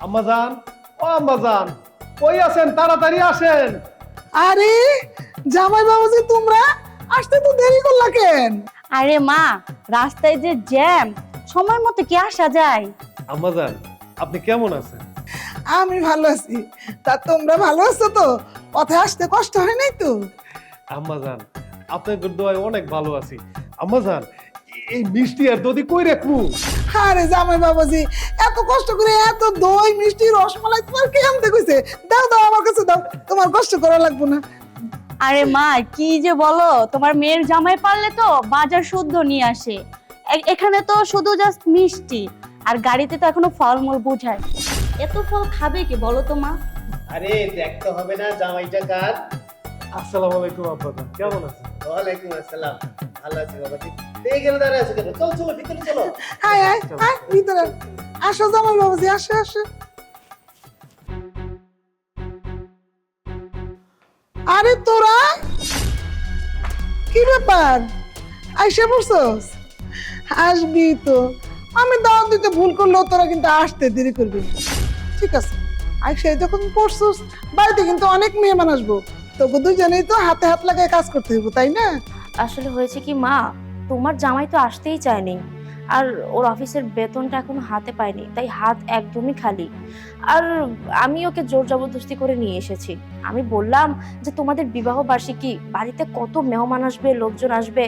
আম্মাজান ও আম্মাজান কই আছেন? তাড়াতাড়ি আসেন। আরে জামাই বাবাজি তোমরা আসতে তো দেরি করলা কেন? আরে মা রাস্তায় যে জ্যাম সময় মতো কি আসা যায়? আম্মাজান আপনি কেমন আছেন? আমি ভালো আছি। তা তোমরা ভালো আছো তো? পথে আসতে কষ্ট হয় নাই তো? আম্মাজান আপনাদের দোয়ায় অনেক ভালো আছি। আম্মাজান এই মিষ্টি আর দদি কই রাখব? আরে জামাই বাবাজি এত কষ্ট করে এত দই মিষ্টি রসমালাই তোমার কে আনতে কইছে? দাও দাও আমার কাছে দাও তোমার কষ্ট করা লাগবে না। আরে মা কি যে বলো তোমার মেয়ের জামাই পারলে তো বাজার শুদ্ধ নিয়ে আসে। এখানে তো শুধু জাস্ট মিষ্টি আর গাড়িতে তো এখনও ফলমূল বোঝায়। এত ফল খাবে কি বলো তো মা? আরে দেখতে হবে না জামাইটা কার। আসসালামু আলাইকুম আব্বাজান কেমন আছেন? ওয়ালাইকুম আসসালাম। ভালো আছি বাবাজি এই গেলে দাঁড়িয়ে আছে কেন? চল চলো ভিতরে চলো। আয় আয় আয় ভিতরে। আসো জামাই বাবাজি আসো আসো। আরে তোরা! কি ব্যাপার? আইসা পড়ছস? আসবি তো। আমি দাওয়াত দিতে ভুল করলেও তোরা কিন্তু আসতে দেরি করবি ঠিক আছে। আইসা যখন পড়ছস বাড়িতে কিন্তু অনেক মেহমান আসব। তোকে দুজনেই তো হাতে হাত লাগায় কাজ করতে হইব, তাই না? আসলে হয়েছে কি, মা, তোমার জামাই তো আসতেই চায়নি আর ওর অফিসের বেতনটা এখন হাতে পায়নি, তাই হাত একদমই খালি। আর আমি ওকে জোর জবরদস্তি করে নিয়ে এসেছি। আমি বললাম যে, তোমাদের বিবাহ বার্ষিকী, বাড়িতে কত মেহমান আসবে, লোকজন আসবে?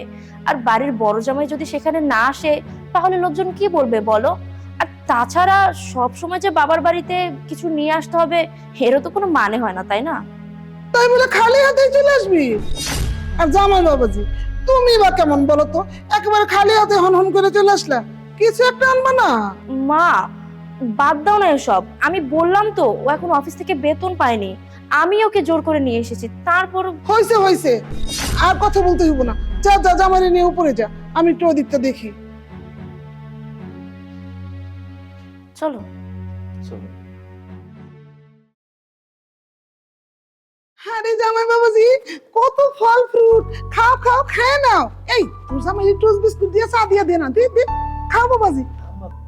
আর বাড়ির বড় জামাই যদি সেখানে না আসে, তাহলে লোকজন কি বলবে বলো? আর তাছাড়া সব সময় যে বাবার বাড়িতে কিছু নিয়ে আসতে হবে, এরও তো কোনো মানে হয় না, তাই না? তাই বলে খালি হাতে চলে আসবি? আর জামাই বাবাজি তুমি বা কেমন বলো তো? একেবারে খালি হাতে হন হন করে চলে আসলা। কিছু একটা আনবা না? মা বাদ দাও না এসব। আমি বললাম তো ও এখন অফিস থেকে বেতন পায়নি। আমি ওকে জোর করে নিয়ে এসেছি। তারপর হয়েছে হয়েছে আর কথা বলতে হইব না। যা যা জামাই নিয়ে উপরে যা। আমি একটু ওদিকটা দেখি। চলো। চলো। আরে জামাই বাবাজি কত ফল ফ্রুট খাও খাও খায় নাও। এই তোর জামাই টোস্ট বিস্কুট দিয়ে চা দিয়ে দে না দে দে। খাও বাবাজি।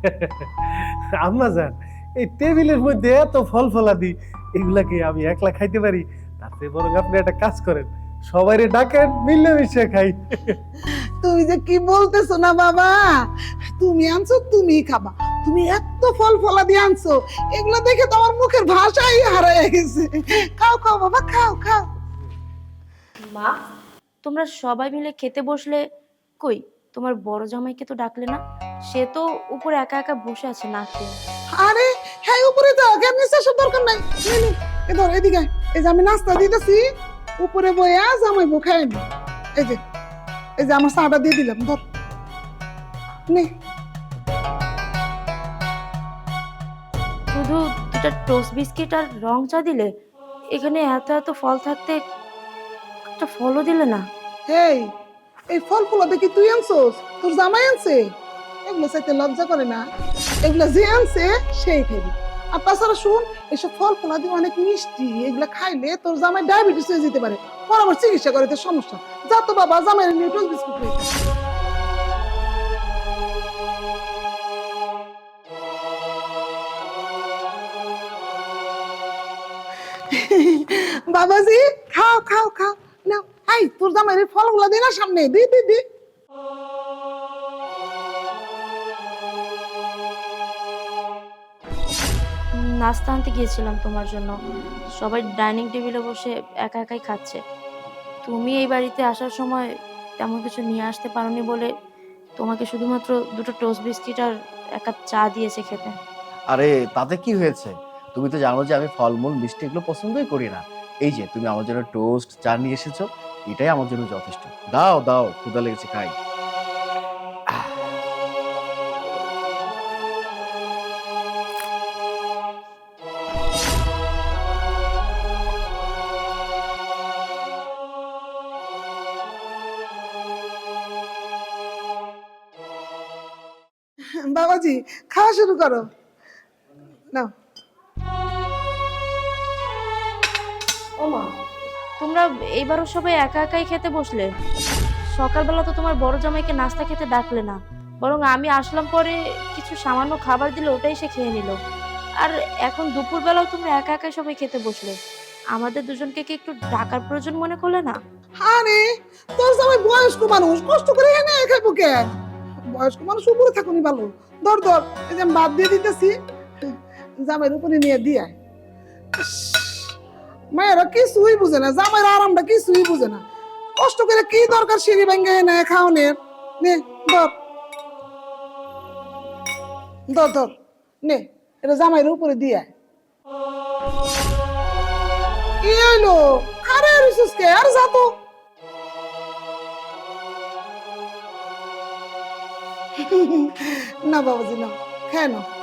আম্মাজান এই টেবিলের মধ্যে এত ফল ফলাদি এগুলা কি আমি একলা খাইতে পারি? তাতে বরং আপনি একটা কাজ করেন সবাইরে ডাকেন মিলেমিশে খাই। তুমি যে কি বলতেছো না বাবা? তুমি আনছো তুমি খাবা। তুমি এত ফল ফলা দিয়ে আনছো এগুলো দেখে তো আমার মুখের ভাষাই হারায় গেছে। খাও খাও বাবা খাও খাও। মা তোমরা সবাই মিলে খেতে বসলে কই? তোমার বড় জামাইকে তো ডাকলে না? সে তো উপরে একা একা বসে আছে না খেয়ে। আরে হ্যাঁ উপরে নিচে আসার দরকার নাই? এ ধর এদিকে এই যে আমি নাস্তা দিতেছি উপরে বইয়া জামাই বউ খাই এই যে এই যে আমার চাটা দিয়ে দিলাম ধর। নে। শুধু দুটা টোস্ট বিস্কিট আর রং চা দিলে? এখানে এত এত ফল থাকতে একটা ফলও দিলে না। এই এই ফল ফুলা দেখি তুই আনছোস? তোর জামাই আনছে? এগুলো চাইতে লজ্জা করে না। এগুলো যে আনছে, সেই খাবি আর তাছাড়া শুন, এসব ফল ফুলা দিয়ে অনেক মিষ্টি। এগুলো খাইলে তোর জামাই ডায়াবেটিস হয়ে যেতে পারে। পরামর্শ চিকিৎসা করে তোর সমস্যা। যা তো বাবা জামাই নিউট্রল বিস্কুট হয়ে বাবাজি খাও খাও খাও। না এই তোর জামাই ফলগুলো দে না সামনে দি দি দি। নাস্তা আনতে গিয়েছিলাম তোমার জন্য। সবাই ডাইনিং টেবিলে বসে একা একাই খাচ্ছে। তুমি এই বাড়িতে আসার সময় তেমন কিছু নিয়ে আসতে পারোনি বলে তোমাকে শুধুমাত্র দুটো টোস্ট বিস্কিট আর এক কাপ চা দিয়েছে খেতে। আরে তাতে কি হয়েছে? তুমি তো জানো যে আমি ফলমূল মিষ্টি এগুলো পছন্দই করি না। এই যে, তুমি আমার জন্য টোস্ট চা নিয়ে এসেছ, এটাই আমার জন্য যথেষ্ট। দাও দাও ক্ষুদা লেগেছে, খাই। বাবাজি, খাওয়া শুরু করো। নাও। ও মা, তোমরা এইবারও সবাই একা একাই খেতে বসলে? সকালবেলা তো তোমার বড় জামাইকে নাস্তা খেতে ডাকলে না। বরং আমি আসলাম পরে কিছু সামান্য খাবার দিলে ওটাই সে খেয়ে নিল। আর এখন দুপুরবেলাও তোমরা একা একা সবাই খেতে বসলে। আমাদের দুজনকে কি একটু ডাকার প্রয়োজন মনে করলে না? আরে তোর জামাই বয়স্ক মানুষ, কষ্ট করে এনে খাইবো কেন বয়স্ক মানুষ উপরে থাকুনি ভালো ধর ধর, এই যে বাদ দিয়ে দিতেছি, জামাইয়ের উপরে নিয়ে দিয়ে মায়েরা কিছুই বুঝে না জামাইয়ের আরামটা কিছুই বুঝে না। কষ্ট করে কি দরকার সিঁড়ি ভেঙে এনে খাওয়ানোর? নে, ধর। ধর ধর। নে, এটা জামাইয়ের উপরে দিয়ে। কি হইল? আরে রিসুস কে, আর যা তো। না বাবাজি, না। খেয়ে নাও।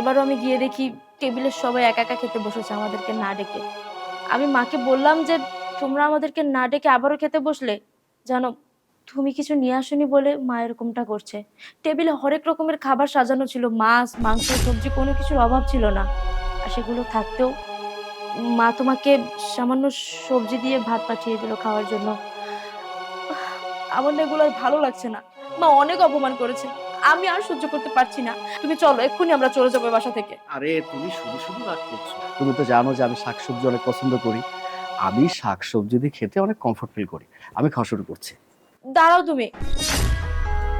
এবারও আমি গিয়ে দেখি টেবিলের সবাই একা একা খেতে বসেছে আমাদেরকে না ডেকে। আমি মাকে বললাম যে, তোমরা আমাদেরকে না ডেকে আবারও খেতে বসলে? জানো, তুমি কিছু নিয়ে আসনি বলে মা এরকমটা করছে। টেবিলে হরেক রকমের খাবার সাজানো ছিল, মাছ, মাংস, সবজি, কোনো কিছুর অভাব ছিল না। আর সেগুলো থাকতেও মা তোমাকে সামান্য সবজি দিয়ে ভাত পাঠিয়ে দিল খাওয়ার জন্য। আমার এগুলো ভালো লাগছে না। মা অনেক অপমান করেছে। আমি আর সহ্য করতে পারছি না। তুমি চলো এক্ষুনি আমরা চলে যাব বাসা থেকে। আরে তুমি শুধু শুধু রাগ করছ তুমি তো জানো যে আমি শাকসবজি অনেক পছন্দ করি। আমি শাকসবজি দিয়ে খেতে অনেক কমফর্ট ফিল করি। আমি খাওয়া শুরু করছি। দাঁড়াও তুমি।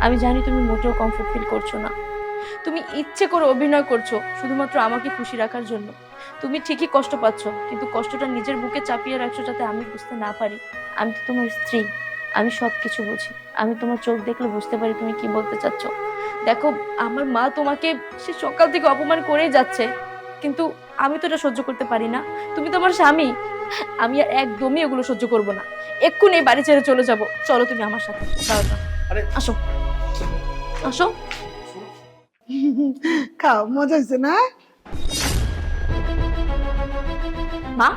আমি জানি তুমি মোটেও কমফোর্ট ফিল করছ না। তুমি ইচ্ছে করে অভিনয় করছ শুধুমাত্র আমাকে খুশি রাখার জন্য। তুমি ঠিকই কষ্ট পাচ্ছ কিন্তু কষ্টটা নিজের বুকে চাপিয়ে রাখছো যাতে আমি বুঝতে না পারি। আমি তো তোমার স্ত্রী। আমি সব কিছু বুঝি। আমি তোমার চোখ দেখলে বুঝতে পারি তুমি কি বলতে চাচ্ছ। দেখো আমার মা তোমাকে সে সকাল থেকে অপমান করেই যাচ্ছে। কিন্তু আমি তো এটা সহ্য করতে পারি না। তুমি তো আমার স্বামী। আমি আর একদমই এগুলো সহ্য করব না। এক্ষুনি এই বাড়ি ছেড়ে চলে যাব। চলো তুমি আমার সাথে। আসো। আসো। খাও মজা হয়েছে না? মা,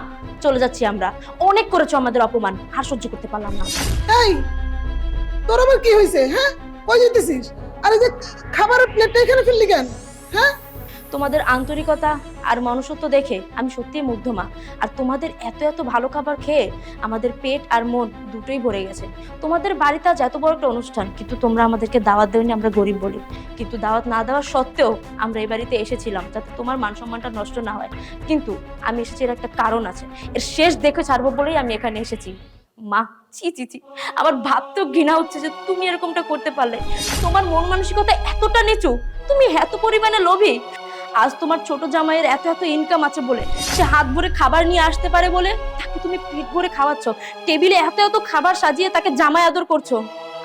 চলে যাচ্ছি আমরা। অনেক করেছ আমাদের অপমান। আর সহ্য করতে পারলাম না। এই, তোর আবার কি হয়েছে হ্যাঁ? কই যেতেছিস আরে যে খাবারের প্লেটটা এখানে ফেললি কেন হ্যাঁ? তোমাদের আন্তরিকতা আর মনুষ্যত্ব দেখে আমি সত্যিই মুগ্ধ মা। আর তোমাদের এত এত ভালো খাবার খেয়ে আমাদের পেট আর মন দুটোই ভরে গেছে। তোমাদের বাড়িতে আজ এত বড় একটা অনুষ্ঠান, কিন্তু তোমরা আমাদেরকে দাওয়াত দেওনি আমরা গরিব বলি। কিন্তু দাওয়াত না দেওয়া সত্ত্বেও আমরা এই বাড়িতে এসেছিলাম যাতে তোমার মান সম্মানটা নষ্ট না হয়। কিন্তু আমি এসেছি এর একটা কারণ আছে। এর শেষ দেখে ছাড়বো বলেই আমি এখানে এসেছি। মা চি চি চি আমার ভাবতেও ঘৃণা হচ্ছে যে তুমি এরকমটা করতে পারলে। তোমার মন মানসিকতা এতটা নিচু, তুমি এত পরিমাণে লোভী। আজ তোমার ছোট জামাইয়ের এত এত ইনকাম আছে বলে সে হাত ভরে খাবার নিয়ে আসতে পারে বলে? তাকে তুমি পেট ভরে খাওয়াচ্ছ। টেবিলে এত এত খাবার সাজিয়ে তাকে জামাই আদর করছ।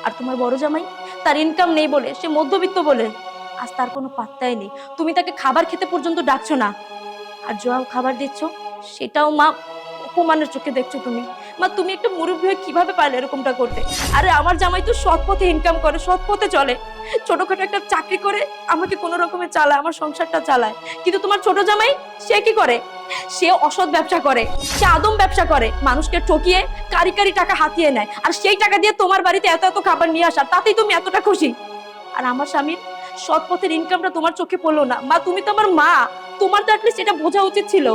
আর তোমার বড় জামাই তার ইনকাম নেই বলে, সে মধ্যবিত্ত বলে। আজ তার কোনো পাত্তাই নেই। তুমি তাকে খাবার খেতে পর্যন্ত ডাকছো না। আর জোয়াও খাবার দিচ্ছ, সেটাও মা অপমানের চোখে দেখছ তুমি। মা, তুমি একটা মুরব্বী হয়ে কীভাবে পারলে এরকমটা করতে? আরে, আমার জামাই তো সৎ পথে ইনকাম করে, সৎ পথে চলে। ছোটখাটো একটা চাকরি করে আমাকে কোনো রকমে চালায়, আমার সংসারটা চালায়। কিন্তু তোমার ছোট জামাই, সে কি করে? সে অসৎ ব্যবসা করে, সে আদম ব্যবসা করে, মানুষকে ঠকিয়ে কারি কারি টাকা হাতিয়ে নেয়। আর সেই টাকা দিয়ে তোমার বাড়িতে এত এত খাবার নিয়ে আসা তাতেই তুমি এতটা খুশি। আর আমার স্বামীর সৎ পথের ইনকামটা তোমার চোখে পড়ল না। মা, তুমি তো আমার মা। তোমার তো অ্যাটলিস্ট এটা বোঝা উচিত ছিল।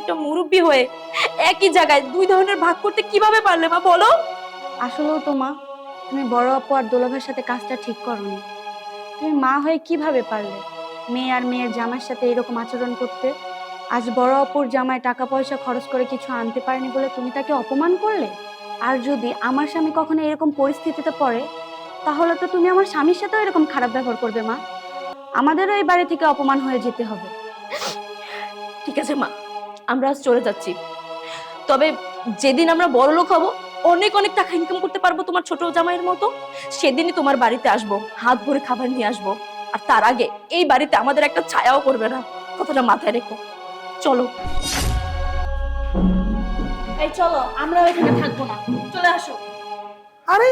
একটা মুরব্বী হয়ে একই জায়গায় দুই ধরনের ভাগ করতে কীভাবে পারলে মা বলো? আসলেও তো মা তুমি বড় আপু আর দোলাভের সাথে কাজটা ঠিক করনি। তুমি মা হয়ে কীভাবে পারলে? মেয়ে আর মেয়ের জামাইয়ের সাথে এরকম আচরণ করতে? আজ বড় অপুর জামায় টাকা পয়সা খরচ করে কিছু আনতে পারেনি বলে তুমি তাকে অপমান করলে? আর যদি আমার স্বামী কখনো এরকম পরিস্থিতিতে পড়ে তাহলে তো তুমি আমার স্বামীর সাথেও এরকম খারাপ ব্যবহার করবে মা। আমাদেরও এই বাড়ি থেকে অপমান হয়ে যেতে হবে। ঠিক আছে মা আমরা আজ চলে যাচ্ছি। তবে যেদিন আমরা বড় লোক হব অনেক অনেক টাকা ইনকাম করতে পারব তোমার ছোট জামাইয়ের মতো। সেদিনই তোমার বাড়িতে আসব হাত ভরে খাবার নিয়ে আসব। আর তার আগে এই বাড়িতে আমাদের একটা ছায়াও করবে না। কথাটা মাথায় রেখো। চলো। এই চলো আমরা এখানে থাকব না। চলে আসো। আরে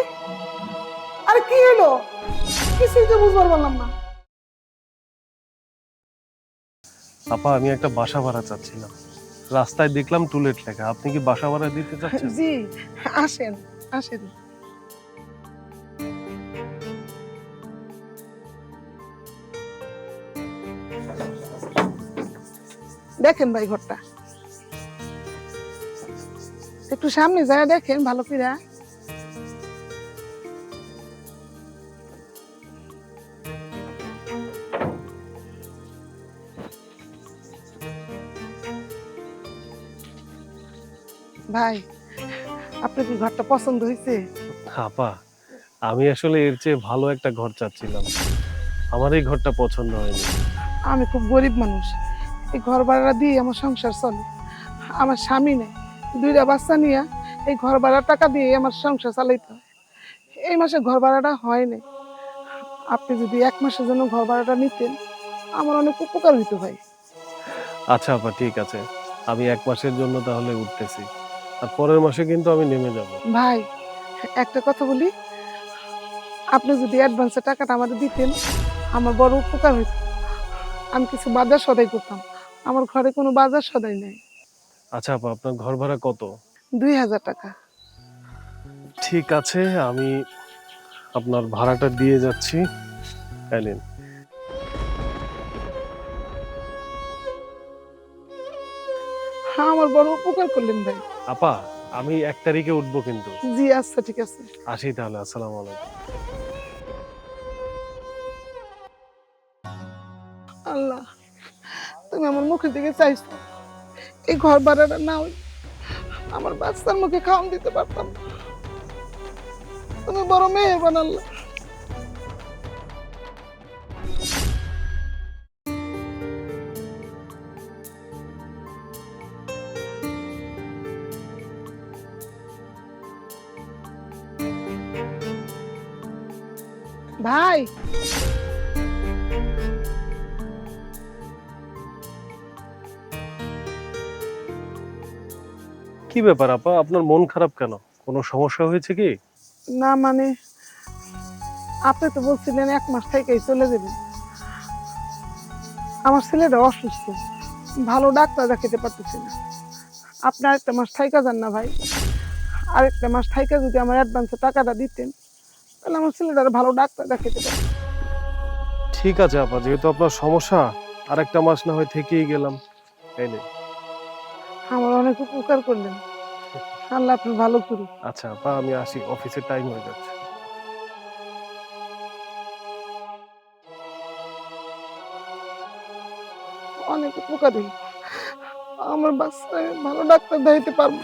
আরে কি হলো? কিছুই তো বুঝবার পারলাম না। আপা আমি একটা বাসা ভাড়া চাচ্ছিলাম। রাস্তায় দেখলাম টুলেট লেখা। আপনি কি বাসা ভাড়া দিতে চাচ্ছেন? জি, আসেন আসেন। দেখেন ভাই ঘরটা। একটু সামনে যায় দেখেন, ভালো করে ভাই আপনার কি ঘরটা পছন্দ হয়েছে? আপা আমি আসলে এর চেয়ে ভালো একটা ঘর চাচ্ছিলাম। আমার এই ঘরটা পছন্দ হয়নি। আমি খুব গরিব মানুষ। এই ঘর ভাড়া দিয়ে আমার সংসার চলে। আমার স্বামী নেই। দুইটা বাচ্চা নিয়ে এই ঘর ভাড়ার টাকা দিয়ে আমার সংসার চালাইতে হয়। এই মাসে ঘর ভাড়াটা হয় নাই। আপনি যদি এক মাসের জন্য ঘর ভাড়াটা নিতেন আমার অনেক উপকার হইতো ভাই। আচ্ছা আপা ঠিক আছে। আমি এক মাসের জন্য তাহলে উঠতেছি। আর পরের মাসে কিন্তু আমি নেমে যাব। ভাই একটা কথা বলি। আপনি যদি অ্যাডভান্সে টাকাটা আমাদের দিতেন আমার বড় উপকার হইতো। আমি কিছু বাজার সদাই করতাম। আমার ঘরে কোনো বাজার সদাই নাই। আচ্ছা আপা আপনার ঘর ভাড়া কত? দুই হাজার টাকা। ঠিক আছে আমি আপনার ভাড়াটা দিয়ে যাচ্ছি। এই নিন। হ্যাঁ আমার বড় উপকার করলেন ভাই। আপা আমি এক তারিখে উঠবো কিন্তু। জি আচ্ছা ঠিক আছে। আসি তাহলে আসসালামু আলাইকুম। আল্লাহ তুমি আমার মুখের দিকে চাইছো। এই ঘর ভাড়াটা না হই আমার বাচ্চার মুখে খাওয়ান দিতে পারতাম। তুমি বড় মেয়ে বানাল্লা ভাই। কি ব্যাপার আপা? আপনার মন খারাপ কেন? কোনো সমস্যা হয়েছে কি? না মানে আপনি তো বলছিলেন এক মাস থেকেই চলে যাবেন। আমার ছেলেটা অসুস্থ ভালো ডাক্তার দেখাতে পারতেছি না। আপনি আরেকটা মাস থাইকা যান না ভাই। আরেকটা মাস থাইকা যদি আমার অ্যাডভান্সে টাকাটা দিতেন তাহলে আমার ছেলেটার ভালো ডাক্তার দেখাতে পারত ঠিক আছে আপা যেহেতু আপনার সমস্যা আর একটা মাস না হয় থেকেই গেলাম। এই নিন। আমার অনেক উপকার করলেন। আল্লাহ আপনি ভালো করুন আচ্ছা আপা আমি আসি। অফিসের টাইম হয়ে যাচ্ছে। অনেক উপকার আমার বাচ্চা ভালো ডাক্তার দেখাইতে পারব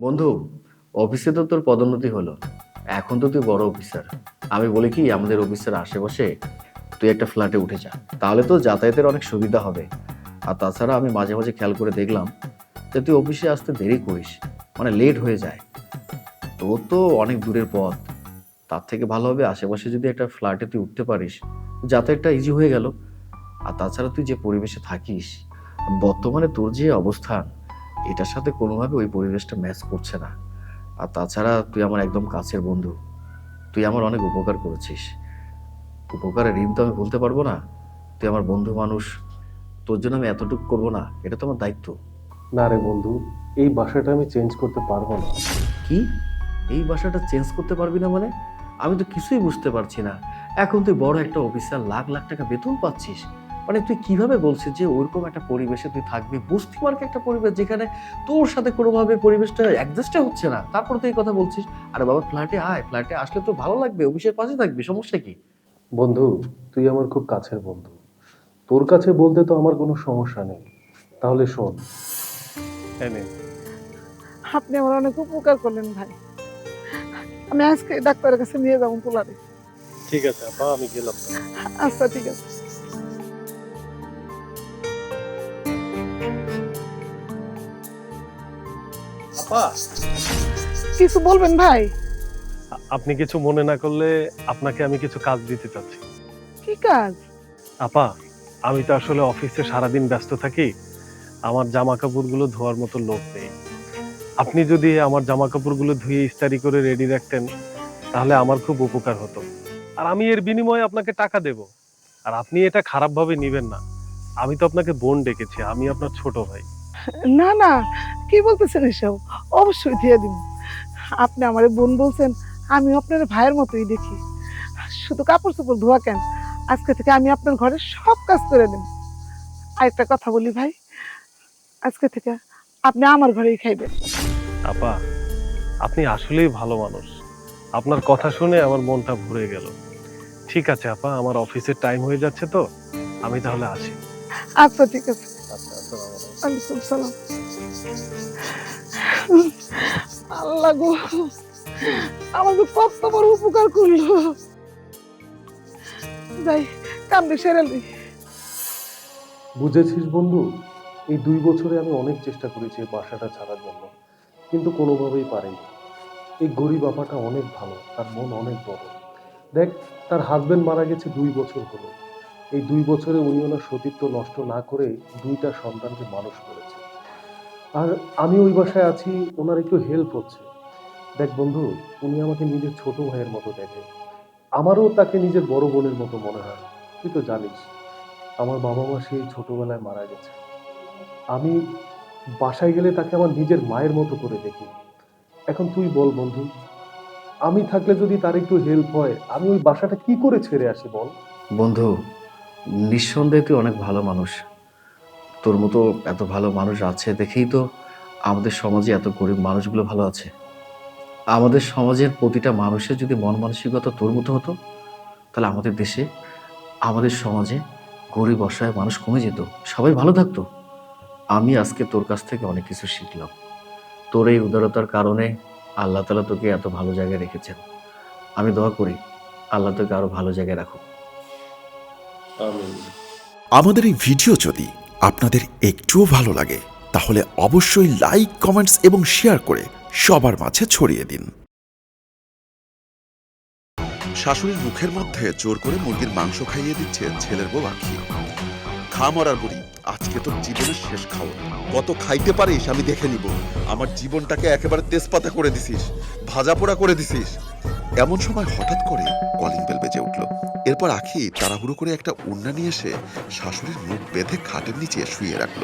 বন্ধু, অফিসে তো তোর পদোন্নতি হলো। এখন তো তুই বড় অফিসার। আমি বলি কি, আমাদের অফিসের আশেপাশে তুই একটা ফ্ল্যাটে উঠে যা। তাহলে তো যাতায়াতের অনেক সুবিধা হবে। আর তাছাড়া আমি মাঝে মাঝে খেয়াল করে দেখলাম যে তুই অফিসে আসতে দেরি করিস মানে লেট হয়ে যায়। তোর তো অনেক দূরের পথ। তার থেকে ভালো হবে আশেপাশে যদি একটা ফ্ল্যাটে তুই উঠতে পারিস, যাতায়াতটা ইজি হয়ে গেল। আর তাছাড়া তুই যে পরিবেশে থাকিস, বর্তমানে তোর যে অবস্থান এটার সাথে কোনোভাবে ওই পরিবেশটা ম্যাচ করছে না। আর তাছাড়া তুই আমার একদম কাছের বন্ধু। তুই আমার অনেক উপকার করেছিস। উপকারের ঋণ তো আমি বলতে পারব না। তুই আমার বন্ধু মানুষ। তোর জন্য আমি এতটুকু করব না। এটা তো আমার দায়িত্ব। না রে বন্ধু এই বাসাটা আমি চেঞ্জ করতে পারব না। কি? এই বাসাটা চেঞ্জ করতে পারবি না মানে? আমি তো কিছুই বুঝতে পারছি না। এখন তুই বড় একটা অফিসার লাখ লাখ টাকা বেতন পাচ্ছিস। মানে তুই কীভাবে বলছিস যে ওরকম একটা পরিবেশে তুই থাকবি? বস্তি মার্কে একটা পরিবেশ যেখানে তোর সাথে কোনোভাবে পরিবেশটা অ্যাডজাস্টে হচ্ছে না। তারপর তুই এই কথা বলছিস আরে বাবা ফ্ল্যাটে আয় ফ্ল্যাটে আসলে তো ভালো লাগবে অফিসের পাশে থাকবি সমস্যা কি? বন্ধু তুই আমার খুব কাছের বন্ধু। তোর কাছে বলতে তো আমার কোনো সমস্যা নেই। তাহলে শোন। আপনি আমার অনেক উপকার করলেন ভাই। আমি আজকে ডাক্তারের কাছে নিয়ে যাব পোলারে। ঠিক আছে আপা আমি গেলাম। আচ্ছা ঠিক আছে। আপা কিছু বলবেন ভাই? আপনি কিছু মনে না করলে আপনাকে আমি কিছু কাজ দিতে চাচ্ছি। কি কাজ? আপা আমি তো আসলে অফিসে সারাদিন ব্যস্ত থাকি। আমার জামা কাপড়গুলো ধোয়ার মতো লোক নেই। আপনি যদি আমার জামা কাপড়গুলো ধুয়ে ইস্তারি করে রেডি রাখতেন তাহলে আমার খুব উপকার হতো। আর আমি এর বিনিময়ে আপনাকে টাকা দেব। আর আপনি এটা খারাপভাবে নেবেন না। আমি তো আপনাকে বোন ডেকেছি আমি আপনার ছোট ভাই। না না কি বলতেছেন এসব? অবশ্যই দিয়ে দিব। আপনি আমার বোন বলছেন আমি আপনার ভাইয়ের মতোই দেখি। শুধু কাপড় চোপড় ধোয়া কেন? আজকে থেকে আমি আপনার ঘরে সব কাজ করে দেব আরেকটা কথা বলি ভাই আজকে থেকে আপনি আমার ঘরেই খাইবেন। আপা আপনি আসলেই ভালো মানুষ। আপনার কথা শুনে আমার মনটা ভরে গেল। ঠিক আছে আপা আমার অফিসের টাইম হয়ে যাচ্ছে তো। আমি তাহলে আসি। আচ্ছা ঠিক আছে। আচ্ছা আসসালামু আলাইকুম। সালাম। আল্লাহ গো, আমাকে কত বড় উপকার করল। যাই লই বুঝেছিস বন্ধু, এই দুই বছরে আমি অনেক চেষ্টা করেছি বাসাটা ছাড়ার জন্য, কিন্তু কোনোভাবেই পারিনি। এই গরিব আপাটা অনেক ভালো, তার মন অনেক বড়। দেখ, তার হাজবেন্ড মারা গেছে দুই বছর হলো। এই দুই বছরে উনি ওনার সতীত্ব নষ্ট না করে দুইটা সন্তানকে মানুষ করেছে। আর আমি ওই বাসায় আছি, ওনার একটু হেল্প হচ্ছে। দেখ বন্ধু, উনি আমাকে নিজের ছোট ভাইয়ের মতো দেখে। আমারও তাকে নিজের বড় বোনের মতো মনে হয়, তুই তো জানিস। আমার বাবা মা সেই ছোটবেলায় মারা গেছে। আমি বাসায় গেলে তাকে আমার নিজের মায়ের মতো করে দেখি। এখন তুই বল বন্ধু, আমি থাকলে যদি তার একটু হেল্প হয়, আমি ওই বাসাটা কি করে ছেড়ে আসি বল? বন্ধু নিঃসন্দেহে তুই অনেক ভালো মানুষ। তোর মতো এত ভালো মানুষ আছে দেখেই তো আমাদের সমাজে এত গরিব মানুষগুলো ভালো আছে। আমাদের সমাজের প্রতিটা মানুষের যদি মন মানসিকতা তোর মতো হতো, তাহলে আমাদের দেশে, আমাদের সমাজে গরিব অসহায় মানুষ কমে যেত। সবাই ভালো থাকতো। আমি আজকে তোর কাছ থেকে অনেক কিছু শিখলাম। তোর এই উদারতার কারণে আল্লাহ তালা তোকে এত ভালো জায়গায় রেখেছেন। আমি দোয়া করি, আল্লাহ তোকে আরও ভালো জায়গায় রাখুক। আমাদের এই ভিডিও যদি আপনাদের একটুও ভালো লাগে তাহলে অবশ্যই লাইক কমেন্টস এবং শেয়ার করে সবার মাঝে ছড়িয়ে দিন। শাশুড়ির মুখের মধ্যে জোর করে মুরগির মাংস খাইয়ে দিচ্ছে ছেলের বউ আখি। খা মরার বুড়ি আজকে তোর জীবনের শেষ খাওয়া কত খাইতে পারিস আমি দেখে নিব। আমার জীবনটাকে একেবারে তেজপাতা করে দিছিস ভাজা পোড়া করে দিছিস। এমন সময় হঠাৎ করে কলিং বেল এরপর আখি তাড়াহুড়ো করে একটা উন্না নিয়ে এসে শাশুড়ির মুখ বেঁধে খাটের নিচে শুয়ে রাখল।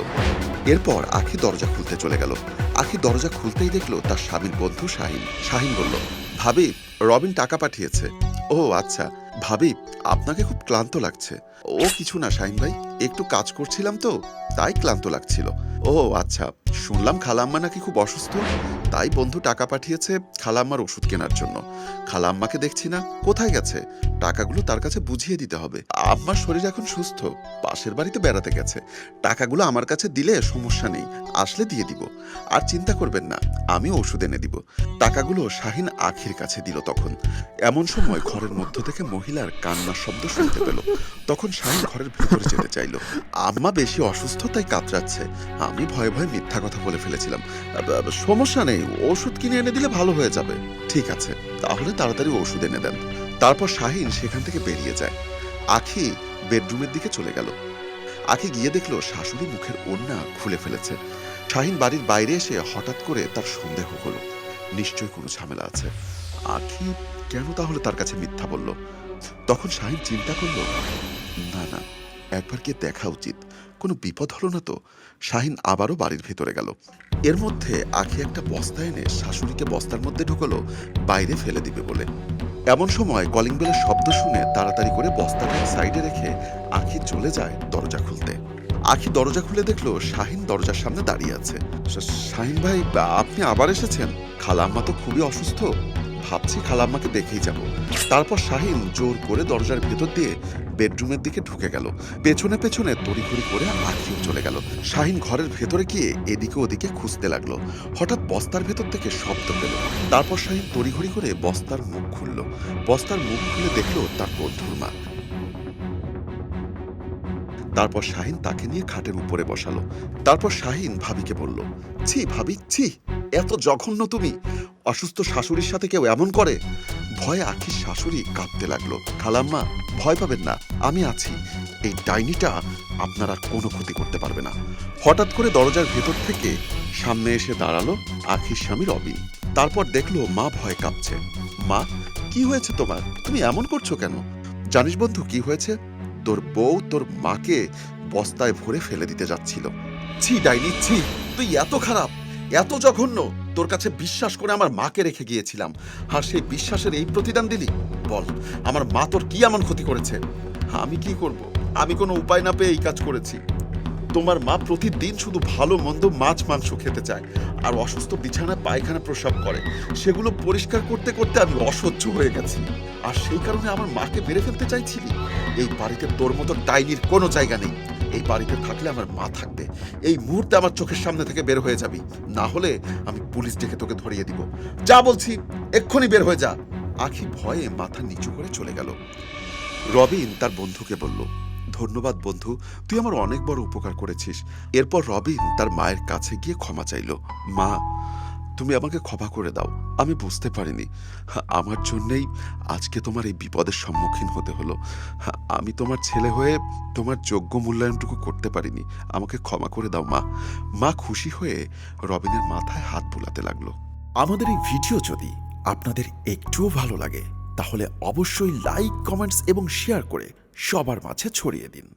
এরপর আখি দরজা খুলতে চলে গেল। আখি দরজা খুলতেই দেখল তার স্বামীর বন্ধু শাহিন। শাহিন বলল, ভাবি, রবিন টাকা পাঠিয়েছে। ও আচ্ছা। ভাবি, আপনাকে খুব ক্লান্ত লাগছে। ও কিছু না, শাহিন ভাই। একটু কাজ করছিলাম তো, তাই ক্লান্ত লাগছিল। ও আচ্ছা। শুনলাম খালাম্মা নাকি খুব অসুস্থ। তাই বন্ধু টাকা পাঠিয়েছে খালাম্মার ওষুধ কেনার জন্য। খালাম্মাকে দেখছি না, কোথায় গেছে? টাকাগুলো তার কাছে বুঝিয়ে দিতে হবে। আম্মার শরীর এখন সুস্থ, পাশের বাড়িতে বেড়াতে গেছে। টাকাগুলো আমার কাছে দিলে সমস্যা নেই, আসলে দিয়ে দিব। আর চিন্তা করবেন না, আমি ওষুধ এনে দিব। টাকাগুলো শাহিন আখির কাছে দিল তখন। এমন সময় ঘরের মধ্য থেকে মহিলার কান্নার শব্দ শুনতে পেল। তখন শাহিন ঘরের ভেতরে যেতে চাইলো। আম্মা বেশি অসুস্থ, তাই কাতরাচ্ছে। আমি ভয়ে ভয়ে মিথ্যা কথা বলে ফেলেছিলাম। সমস্যা নেই, ওষুধ কিনে এনে দিলে ভালো হয়ে যাবে। ঠিক আছে, তাহলে তাড়াতাড়ি ওষুধ এনে দেন। তারপর শাহিন সেখান থেকে বেরিয়ে যায়। আখি বেডরুমের দিকে চলে গেল। আখি গিয়ে দেখল শাশুড়ি মুখের ওড়না খুলে ফেলেছে। শাহিন বাড়ির বাইরে এসে হঠাৎ করে তার সন্দেহ হলো। নিশ্চয়ই কোনো ঝামেলা আছে। আখি কেন তাহলে তার কাছে মিথ্যা বলল? তখন শাহিন চিন্তা করল, না না, একবার গিয়ে দেখা উচিত। কোনো বিপদ হলো না তো? শাহিন আবারও বাড়ির ভেতরে গেল। এর মধ্যে আখি একটা বস্তা এনে শাশুড়িকে বস্তার মধ্যে ঢুকলো, বাইরে ফেলে দিবে বলে। এমন সময় কলিং বেলের শব্দ শুনে তাড়াতাড়ি করে বস্তাটা সাইডে রেখে আখি চলে যায় দরজা খুলতে। আখি দরজা খুলে দেখল শাহিন দরজার সামনে দাঁড়িয়ে আছে। শাহিন ভাই, আপনি আবার এসেছেন? খালাম্মা তো খুবই অসুস্থ। ভাবছি খালাম্মাকে দেখেই যাব। তারপর শাহিন জোর করে দরজার ভেতর দিয়ে বেডরুমের দিকে ঢুকে গেল। পেছনে পেছনে তড়িঘড়ি করে আখিও চলে গেল। শাহিন ঘরের ভেতরে গিয়ে এদিকে ওদিকে খুঁজতে লাগল। হঠাৎ বস্তার ভেতর থেকে শব্দ পেল। তারপর শাহিন তড়িঘড়ি করে বস্তার মুখ খুলল। বস্তার মুখ খুলে দেখল তার বন্ধুর মা। তারপর শাহিন তাকে নিয়ে খাটের উপরে বসালো। তারপর শাহিন ভাবিকে বলল, ছি ভাবি, ছি, এত জঘন্য তুমি। অসুস্থ শাশুড়ির সাথে কেউ এমন করে? ভয়ে আখির শাশুড়ি কাঁপতে লাগল। খালাম্মা, ভয় পাবেন না, আমি আছি। এই ডাইনিটা আপনার কোনো ক্ষতি করতে পারবে না। হঠাৎ করে দরজার ভেতর থেকে সামনে এসে দাঁড়াল আখির স্বামী রবিন। তারপর দেখল মা ভয় কাঁপছে। মা, কি হয়েছে তোমার? তুমি এমন করছ কেন? জানিস বন্ধু, কি হয়েছে? তোর বউ তোর মাকে বস্তায় ভরে ফেলে দিতে যাচ্ছিল। ছি, ডাইনি, ছি, তুই এত খারাপ, এত জঘন্য, তোর কাছে বিশ্বাস করে আমার মাকে রেখে গিয়েছিলাম। আর সেই বিশ্বাসের এই প্রতিদান দিলি? বল, আমার মা তোর কি এমন ক্ষতি করেছে? আমি কি করব? আমি কোনো উপায় না পেয়ে এই কাজ করেছি। তোমার মা প্রতিদিন শুধু ভালো, মন্দ মাছ, মাংস খেতে চায় আর অসুস্থ বিছানা, পায়খানা প্রসাব করে। সেগুলো পরিষ্কার করতে করতে আমি অসহ্য হয়ে গেছি। আর সেই কারণে আমার মাকে মেরে ফেলতে চাইছিলি? এই বাড়িতে তোর মতো ডাইনির কোনো জায়গা নেই। এই বাড়িতে থাকলে আমার মা থাকবে। এই মুহূর্তে আমার চোখের সামনে থেকে বের হয়ে যাবি। না হলে আমি পুলিশ ডেকে তোকে ধরিয়ে দিব। যা বলছি, এক্ষুনি বের হয়ে যা। আখি ভয়ে মাথা নিচু করে চলে গেল। রবিন তার বন্ধুকে বলল ধন্যবাদ, বন্ধু। তুই আমার অনেক বড় উপকার করেছিস। এরপর রবিন তার মায়ের কাছে গিয়ে ক্ষমা চাইল। মা, তুমি আমাকে ক্ষমা করে দাও। আমি বুঝতে পারিনি। আমার জন্যেই আজকে তোমার এই বিপদের সম্মুখীন হতে হলো। আমি তোমার ছেলে হয়ে তোমার যোগ্য মূল্যায়নটুকু করতে পারিনি। আমাকে ক্ষমা করে দাও, মা। মা খুশি হয়ে রবিনের মাথায় হাত বুলাতে লাগল। আমাদের এই ভিডিও যদি আপনাদের একটুও ভালো লাগে, তাহলে অবশ্যই লাইক, কমেন্টস এবং শেয়ার করে সবার মাঝে ছড়িয়ে দিন।